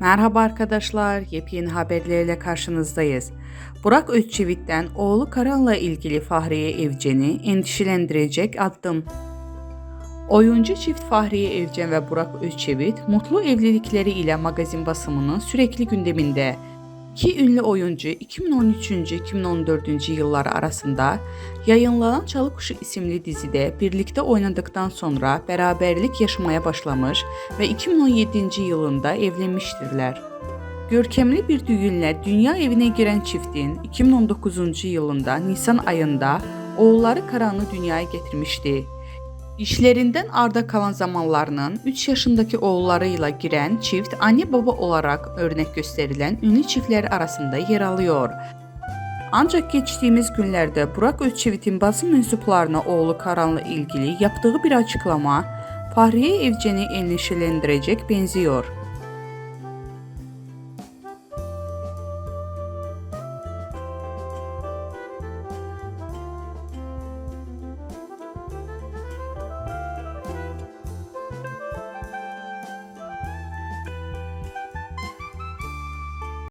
Merhaba arkadaşlar, yepyeni haberlerle karşınızdayız. Burak Özçivit'ten oğlu Karan'la ilgili Fahriye Evcen'i endişelendirecek adım. Oyuncu çift Fahriye Evcen ve Burak Özçivit mutlu evlilikleri ile magazin basımının sürekli gündeminde. İki ünlü oyuncu 2013-2014 yıllar arasında yayınlanan Çalı Kuşu isimli dizide birlikte oynadıktan sonra beraberlik yaşamaya başlamış ve 2017 yılında evlenmiştirler. Görkemli bir düğünle dünya evine giren çiftin 2019 yılında Nisan ayında oğulları Karan'ı dünyaya getirmişti. İşlerinden arda kalan zamanlarının 3 yaşındaki oğullarıyla giren çift anne baba olarak örnek gösterilen ünlü çiftler arasında yer alıyor. Ancak geçtiğimiz günlerde Burak Özçivit'in basın mensuplarına oğlu Karan'la ilgili yaptığı bir açıklama Fahriye Evcen'i endişelendirecek benziyor.